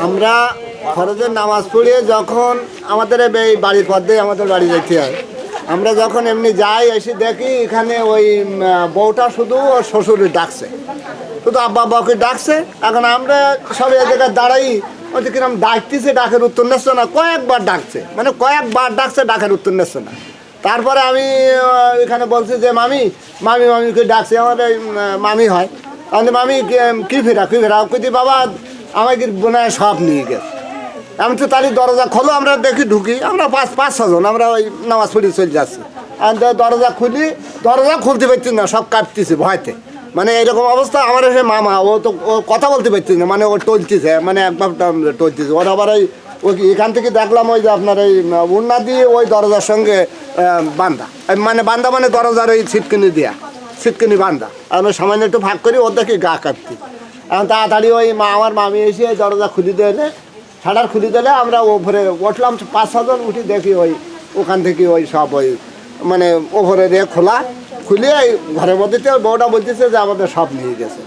আমরা ফরজের নামাজ পড়িয়ে যখন আমাদের এই বাড়ির পথে আমাদের বাড়ি যেতে হয়। আমরা যখন এমনি যাই, এসে দেখি এখানে ওই বউটা শুধু ওর শ্বশুর ডাকছে। শুধু আব্বা আব্বাকে ডাকছে। এখন আমরা সব এই জায়গায় দাঁড়াই, ওই কিরম ডাকতেছে, ডাকের উত্তর নিচ্ছে না, কয়েকবার ডাকছে। মানে কয়েকবার ডাকছে, ডাকের উত্তর নিচ্ছে না। তারপরে আমি এখানে বলছি যে, মামি মামি, মামিকে ডাকছে। আমার মামি হয়। আমি মামি, কি- কি ফেরা কি ফেরা? কিন্তু বাবা আমাকে বোনায় সব নিয়ে গেছে। আমি তো তারই দরজা খোলো, আমরা দেখি ঢুকি। আমরা পাঁচ পাঁচ ছজন আমরা ওই নামাজ পড়ি চলে যাচ্ছি। আর দরজা খুলি, দরজা খুলতে পারছি না, সব কাঁপতেছে ভয়তে। মানে এরকম অবস্থা, আমার সে মামা, ও তো ও কথা বলতে পারছি না মানে ও টলতেছে মানে একবার টলতেছে। ওর আবার ওই ওই এখান থেকে দেখলাম ওই যে আপনার এই উন্না দিয়ে ওই দরজার সঙ্গে বান্দা। মানে বান্দা মানে দরজার ওই ছিটকিনি দেয়া, ছিটকিনি বান্ধা আর সামান্য একটু ভাগ করি ওর দেখি গা কাটতি এখন তাড়াতাড়ি ওই মা আমার মামি এসে ওই দরজা খুলে দিলে ছাড়ার খুলে দিলে আমরা ওপরে উঠলাম পাঁচ ছজন উঠি দেখি ওই ওখান থেকে ওই সব ওই মানে ওপরে দিয়ে খোলা খুলে এই ঘরের মধ্যে তো বউটা বলতেছে যে আমাদের সব নিয়ে গেছে।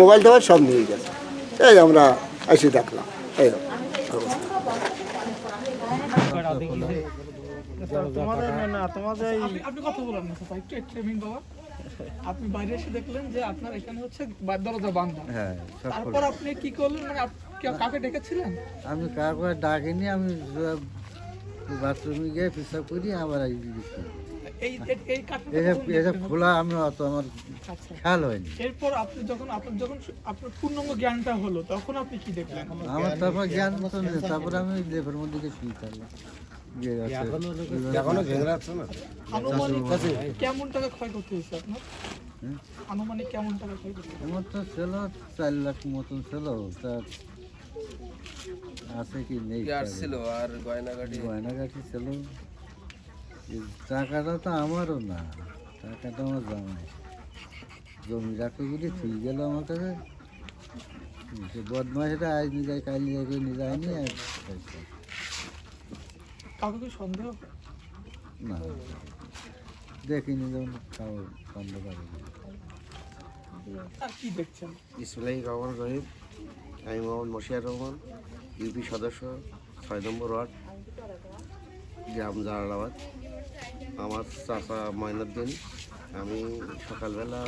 মোবাইল টোবাইল সব নিয়ে গেছে। এই আমরা এসে দেখলাম। এই তোমাদের না, তোমাদের আপনি আপনি কথা বলেন না আপনি বাইরে এসে দেখলেন যে আপনার এখানে হচ্ছে দরজা বান্ধা। হ্যাঁ তারপর আপনি কি করলেন? মানে কাকে ডেকেছিলেন? আমি কাউকে ডাকিনি আমি বাথরুমে গিয়ে পেশাব করি আবার দেখতে খোলা আমি অত আমার আচ্ছা। খেয়াল হয়নি। এরপর আপনি যখন আপনার যখন আপনার পূর্ণাঙ্গ জ্ঞানটা হলো তখন আপনি কি দেখলেন? আমার তারপর জ্ঞান মতো নেই তারপরে আমি লেপের মধ্যে গিয়ে শুয়ে থাকলাম যে আছে, আনুমানিক কেমন টাকা ক্ষয় করতে হয়েছে আপনার? আনুমানিক কেমন টাকা ক্ষয় করতে আমার তো ছিল চার লাখ মতন ছিল তার আছে কি নেই ছিল? আর গয়নাগাটি? গয়নাগাটি ছিল। এই টাকাটা তো আমারও না টাকাটা আমার জামাই। জমি রাখতে গেলে ঠিক গেল আমার কাছে। সে বদমাস এটা আজ নিয়ে যায় কাল নিয়ে যায় নিয়ে যায়নি আর। কাউকে কি সন্দেহ না। দেখিনি যেমন কাউ বন্ধ করে। আর কি দেখছেন? ইসমাইল রহমান রহিম আমি মোহাম্মদ মশিয়ার রহমান ইউপি সদস্য ছয় নম্বর ওয়ার্ড গ্রাম জালালাবাদ আমার চাচা ময়নুদ্দিন আমি সকালবেলা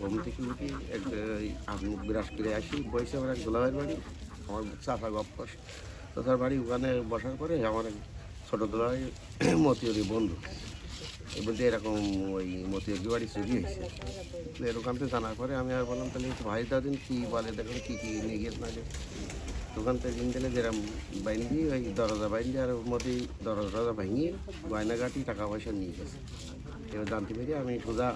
ঘুম থেকে উঠি এক আমি বিরাজ করে আসি বসে আমার এক গোলাপের বাড়ি। আমার চাচা গপ্প। চাচার বাড়ি ওখানে বসার পরে আমার ছোটো দোলাই মতিয়রি বন্ধু। বলতে এরকম ওই মতিয়রি বাড়ি চুরি হয়েছে। তো এরকম তো জানার পরে আমি আর বললাম, তাহলে ভাই দাদিন, কী বলে? দেখুন কী কী নিয়ে গিয়ে না যে দোকান থেকে কিনতে গেলে যেরকম বাইন্দি ওই দরজা বাইন্দি আর ওর মধ্যেই দরজা টরজা ভেঙে গয়নাগাটি টাকা পয়সা নিয়ে গেছে। এবার জানতে পেরে আমি সোজা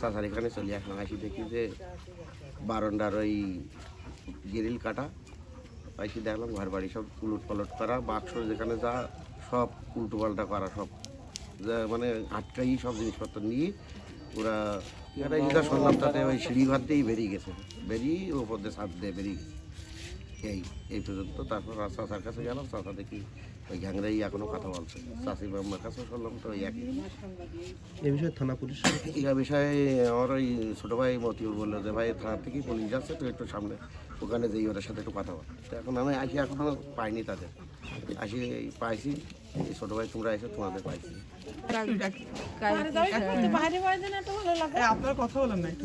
চাচার এখানে চলে আসলাম। আসি দেখি যে বারন্ডার ওই গ্রিল কাটা পাইছি, দেখলাম ঘর বাড়ি সব উলট পালট করা বাক্স যেখানে যা সব উল্টো পাল্টা করা সব। মানে আটকাই সব জিনিসপত্র নিয়ে ওরা এরা যেটা শুনলাম, তাতে ওই সিঁড়ি ঘর দিয়েই বেরিয়ে গেছে। বেরিয়ে ওপর দিয়ে ছাদ দিয়ে বেরিয়ে গেছে। এই এই পর্যন্ত তারপর চাচার কাছে গেলাম চাষা দেখি ওই ঘ্যাংরাই এখনও কথা বলছে চাষি বাবার কাছে শুনলাম তো ওই একই। এই বিষয়ে থানা পুলিশ ইয়া বিষয়ে আমার ওই ছোটো ভাই মতিউর বলল যে ভাই থানা থেকে পুলিশ যাচ্ছে তো একটু সামনে ওখানে যেই ওদের সাথে একটু কথা বল। তো এখন আমি আসি এখনও পাইনি তাদের। আসি পাইছি। এই ছোটো ভাই তোমরা এসে তোমাদের পাইছি। আপনার কথা বলেন না একটু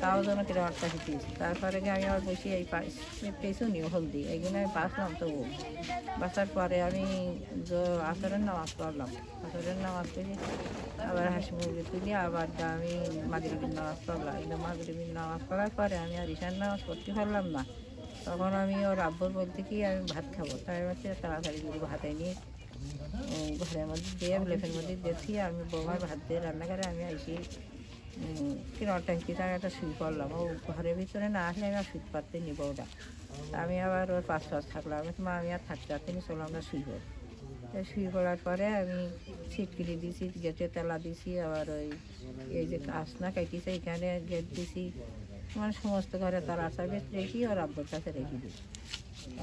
তাও যেন কীরকম একটা হিটিয়েছি তারপরে আমি আবার বসি এই পেছনি হলদি এইগুলো আমি বাঁচলাম তবু বাঁচার পরে আমি আসরের নামাজ পড়লাম। আসরের নামাজ পড়ে আবার হাসি মুরগি তুলি আবার আমি মাগরিবির নামাজ পড়লাম। কিন্তু মাগরিবির নামাজ পড়ার পরে আমি আর ঈশান নামাজ পড়তে পারলাম না। তখন আমি ওর আব্বুর বলতে কি, আমি ভাত খাব। তাই হচ্ছে তাড়াতাড়ি করে ভাতে নিয়ে ঘরের মধ্যে দিয়ে লেফের মধ্যে দেখি আমি বৌমার ভাত দিয়ে রান্না করে আমি এসে কিনা ট্যাঙ্কিতে আমি একটা শুই পড়লাম। ও ঘরের ভিতরে না আসলে আমি আর শুতে পারতে নি। বউটা আমি আবার ওর পাঁচ পাঁচ থাকলাম। মা আমি আর থাকতে পারছি না, চলো আমরা শুই পড়ি। শুয়ে পড়ার পরে আমি ছিটকিলি দিছি, গেটে তেলা দিছি, আবার ওই এই যে কাজ না কাটিছে এখানে গেট দিছি। মানে সমস্ত ঘরে তালা চাবি রেখি ওর আব্বুর কাছে রেখে দিই।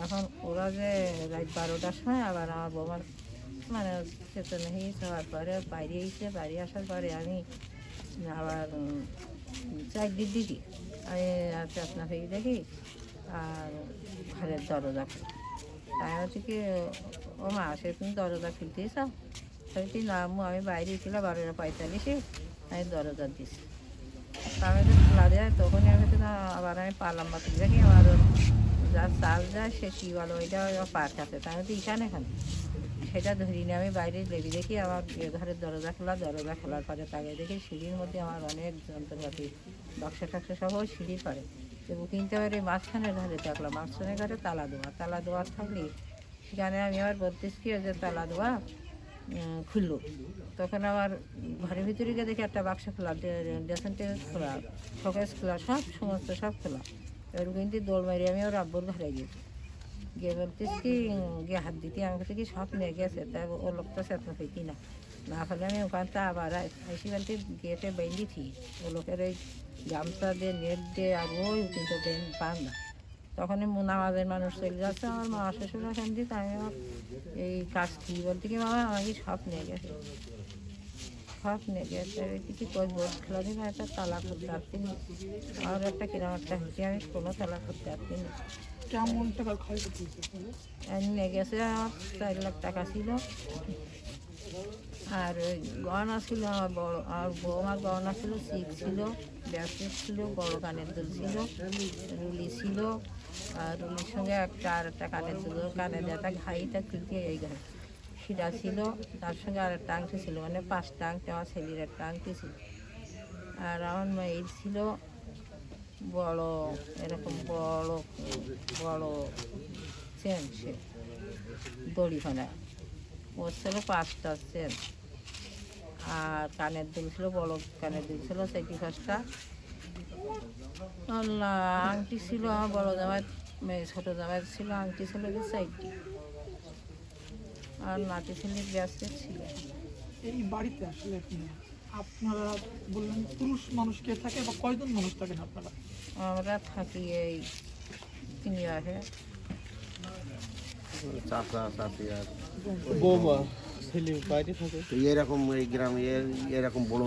এখন ওরা যে রাত বারোটার সময় আবার আমার বৌমার মানে চেতনা হয়ে যাওয়ার পরে বাইরে এসে, বাইরে আসার পরে আমি আবার চার দিদি। আমি আর চেতনা হয়ে দেখি, আর ঘরের দরজা আমি হচ্ছে কি, ও মা, সে তুমি দরজা খুলতেছ তাই কি না আমি বাইরে ছিলাম, বারোটা পঁয়তাল্লিশে। আমি দরজা দিছি। আমি তো খোলা দেয় তখনই আমি তো আবার আমি পালাম বা তুই দেখি, আমার যা চাল যায়, সে কি বলো, ওইটা পার্ক আছে। তা আমি তো এখানে এখানে? সেটা ধরি নিয়ে আমি বাইরে লেবি দেখি আমার ঘরের দরজা খোলা দরজা খোলার পরে তাকে দেখি সিঁড়ির মধ্যে আমার অনেক যন্ত্রপাতি বাক্সা টক্সা সহ সিঁড়ি পারে তো কিনতে পারে মাঝখানে ঘরে থাকলাম মাঝখানে ঘরে তালা দেওয়া তালা দেওয়ার থাকলে সেখানে আমি আবার বলতেছি কি যে তালা উম, খুললো। তখন আমার ঘরের ভিতরে গিয়ে দেখি একটা বাক্স খোলা ড্রেসিং টেবিল খোলা শোকেস খোলা সব সমস্ত সব খোলা। এবার কিন্তু দোল মারি আমি ওর আব্বুর ঘরে গেছি গিয়ে বলতিস কি গিয়ে হাত দিতে, আমি বলছি কি সব নিয়ে গেছে তাই ও লোকটা চেতনা পেতি না। না ফেলে আমি ওখান থেকে আবার আইসি গেটে বেঁধেছি ও লোকের ওই গামছা দিয়ে, নেট দিয়ে, আর ওই কিন্তু বেন- পান না তখন নামাজের মানুষ চলে যাচ্ছে, আমার মা শ্বশুর ওখান আমি আমার এই কাজ কি বলতে কি মামা আমাকে সব নিয়ে গেছে সব নিয়ে গেছে কিছু বোর্ড খেলা দিন একটা তালা করতে পারছি না আর একটা কিরম একটা হচ্ছে আমি কোনো তালা করতে পারছি না নিয়ে গেছে চার লাখ টাকা ছিল। আর ওই গহনা ছিল আমার বড়, আর বৌমার গহনা ছিল শিখ ছিল ব্যাসলেট ছিল, বড় কানের দুল ছিল, রুলি ছিল, আর রুলির সঙ্গে একটা আর একটা কানের দুল কানে একটা ঘাইটা খুলতে এই ঘাই। সেটা ছিল, তার সঙ্গে আর একটা আংটি ছিল মানে পাঁচটা আংটি, আমার ছেলের একটা আংটি ছিল। আর আমার মেয়ের ছিল বড়, এরকম বড় বড়, চেন সে দড়িখানা ওর ছিল পাঁচটা চেন। আর কানের দুল ছিল বড় কানের দুল ছিল সেটি পাঁচটা আর আংটি ছিল আমার বড় জামাই মেয়ে, ছোটো জামাই ছিল, আংটি ছিল কি চারটি আর নাতি ছেলের ব্যাসের ছিল। এই বাড়িতে আসলে আপনারা বললেন পুরুষ মানুষ কে থাকে বা কয়জন মানুষ থাকেন আপনারা? আমরা থাকি এই তিন আসে চাচা চাচি আর বৌমা ছেলে বাইরে থাকে। তো এরকম এই গ্রামে এরকম বড়